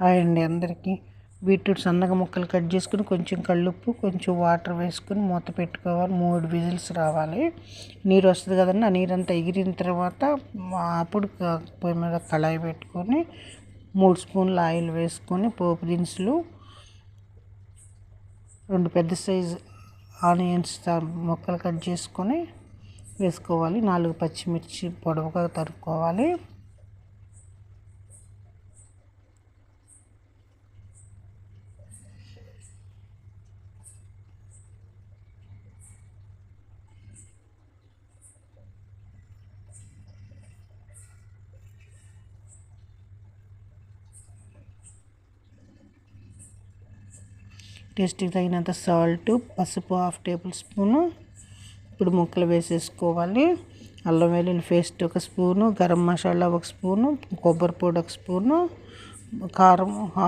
Hi అండి అందరికీ. Beetroot సన్నగా ముక్కలు కట్ చేసుకుని కొంచెం కళ్ళుప్పు కొంచెం వాటర్ వేసుకుని మూత పెట్టుకోవాలి. మూడు విజిల్స్ రావాలి. నీరు వస్తుంది కదండి ఆ నీరంతా ఎగిరిన తర్వాత అప్పుడు పొయ్యి మీద కళాయి పెట్టుకొని మూడు స్పూన్లు ఆయిల్ వేసుకొని పోపు దినుసులు రెండు పెద్ద సైజు ఆనియన్స్ ముక్కలు కట్ చేసుకొని వేసుకోవాలి. నాలుగు పచ్చిమిర్చి పొడవుగా తరుక్కోవాలి. టేస్ట్కి తగినంత సాల్ట్ పసుపు హాఫ్ టేబుల్ స్పూను. ఇప్పుడు ముక్కలు వేసేసుకోవాలి. అల్లం వెల్లుల్లి పేస్ట్ ఒక స్పూను గరం మసాలా ఒక స్పూను కొబ్బరి పొడి ఒక స్పూను కారం హాఫ్